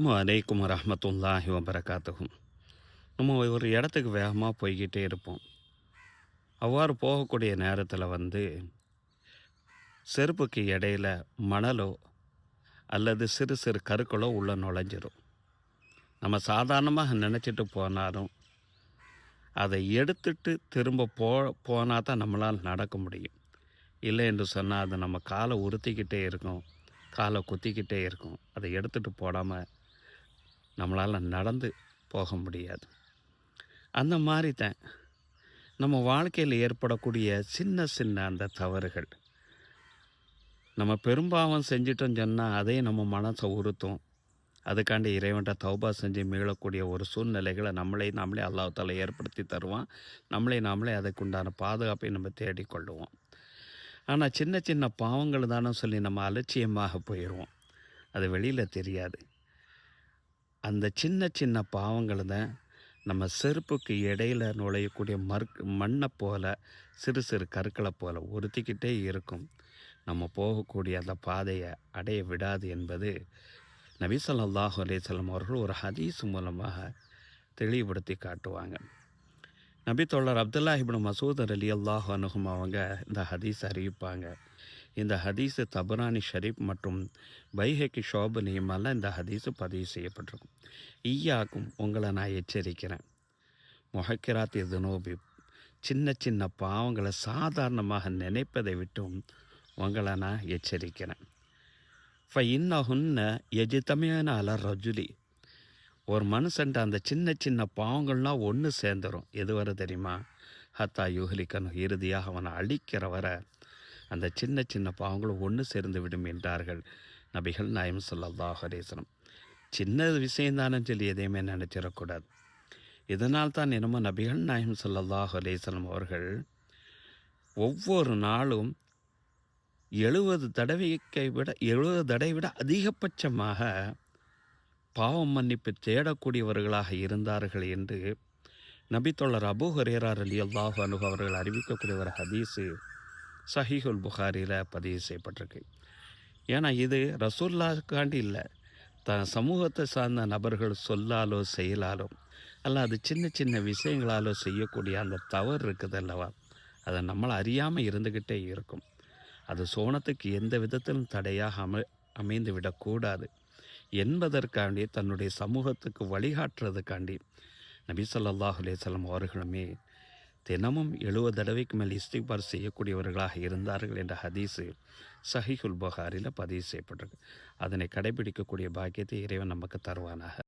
அலைக்கும் வரஹ்மத்துல்லாஹி வபரகாத்துகும் நம்ம ஒரு இடத்துக்கு வேகமாக போய்கிட்டே இருப்போம். அவ்வாறு போகக்கூடிய நேரத்தில் வந்து செருப்புக்கு இடையில மணலோ அல்லது சிறு சிறு கருக்களோ உள்ள நுழைஞ்சிரும். நம்ம சாதாரணமாக நினச்சிட்டு போனாலும் அதை எடுத்துட்டு திரும்ப போ போனால் தான் நம்மளால் நடக்க முடியும். இல்லை என்று சொன்னால் அது நம்ம காலை உறுத்திக்கிட்டே இருக்கும் காலை குத்திக்கிட்டே இருக்கும். அதை எடுத்துட்டு போடாமல் நம்மளால் நடந்து போக முடியாது. அந்த மாதிரி தான் நம்ம வாழ்க்கையில் ஏற்படக்கூடிய சின்ன சின்ன அந்த தவறுகள். நம்ம பெரும்பாவம் செஞ்சிட்டோம் சொன்னால் அதே நம்ம மனசை உறுத்தும். அதுக்காண்டி இறைவன்ட்ட தௌபா செஞ்சு மீளக்கூடிய ஒரு சூழ்நிலைகளை நம்மளே நாமளே அல்லாஹால ஏற்படுத்தி தருவான். நம்மளே நாமளே அதுக்குண்டான பாதுகாப்பை நம்ம தேடிக்கொள்ளுவோம் ஆனால் சின்ன சின்ன பாவங்கள் தானே சொல்லி நம்ம அலட்சியமாக போயிடுவோம் அது வெளியில் தெரியாது. அந்த சின்ன சின்ன பாவங்களை தான் நம்ம செருப்புக்கு இடையில நுழையக்கூடிய மறுக் மண்ணை போல சிறு சிறு கற்களை போல உறுத்திக்கிட்டே இருக்கும். நம்ம போகக்கூடிய அந்த பாதையை அடைய விடாது என்பது நபிசல்லாஹு அலேசல்லம் அவர்கள் ஒரு ஹதீஸ் மூலமாக தெளிவுபடுத்தி காட்டுவாங்க. நபி தோழர் அப்துல்லா இப்னு அலி அல்லாஹ் அனுகும் அவங்க இந்த ஹதீஸ் அறிவிப்பாங்க. இந்த ஹதீஸு தபரானி ஷரீப் மற்றும் பைஹக்கி ஷோபு நியமெல்லாம் இந்த ஹதீஸு பதிவு செய்யப்பட்டிருக்கும். ஈயாக்கும் உங்களை நான் எச்சரிக்கிறேன். மொஹக்கிராத் இதுனோபி சின்ன சின்ன பாவங்களை சாதாரணமாக நினைப்பதை விட்டும் உங்களை நான் எச்சரிக்கிறேன். ஃப இன்னஹுன்ன எஜித்தமையான அல ரஜுலி ஒரு மனுஷன்ட்ட அந்த சின்ன சின்ன பாவங்கள்லாம் ஒன்று சேர்ந்துடும் எதுவரை தெரியுமா? ஹத்தா யுஹலிக்கன் இறுதியாக அவனை அழிக்கிற வரை அந்த சின்ன சின்ன பாவங்களும் ஒன்று சேர்ந்து விடும் என்றார்கள் நபிகள் நாயம் ஸல்லல்லாஹு அலைஹி சின்ன விஷயந்தானு சொல்லி எதையுமே நினச்சிடக்கூடாது. இதனால் தான் என்னமோ நபிகள் நாயம் ஸல்லல்லாஹு அலைஹி அவர்கள் ஒவ்வொரு நாளும் எழுபது தடவைக்கை விட எழுபது தடவை விட அதிகபட்சமாக பாவம் மன்னிப்பு தேடக்கூடியவர்களாக இருந்தார்கள் என்று நபித்தோழர் அபு ஹரேரார் அலி அல்லாஹ் அனுகு அவர்கள் அறிவிக்கக்கூடிய ஒரு ஹதீஸு சஹீஹுல் புகாரியில் பதிவு செய்யப்பட்டிருக்கு. ஏன்னா இது ரசூல்லாக்காண்டி இல்லை. த சமூகத்தை சார்ந்த நபர்கள் சொல்லாலோ செயலாலோ அல்ல அது சின்ன சின்ன விஷயங்களாலோ செய்யக்கூடிய அந்த தவறு இருக்குது அல்லவா? அதை நம்மளை அறியாமல் இருந்துக்கிட்டே இருக்கும். அது சோனத்துக்கு எந்த விதத்திலும் தடையாக அமை அமைந்து விடக்கூடாது என்பதற்காண்டி தன்னுடைய சமூகத்துக்கு வழிகாட்டுறதுக்காண்டி நபி சொல்லாஹ் அலைஹி அவர்களுமே தினமும் எழுபது தடவைக்கு மேல் இஸ்திக்பார் செய்யக்கூடியவர்களாக இருந்தார்கள் என்ற ஹதீஸு சஹிஹுல் புகாரில் பதிவு செய்யப்பட்டிருக்கு. அதனை கடைபிடிக்கக்கூடிய பாக்கியத்தை இறைவன் நமக்கு தருவானாக.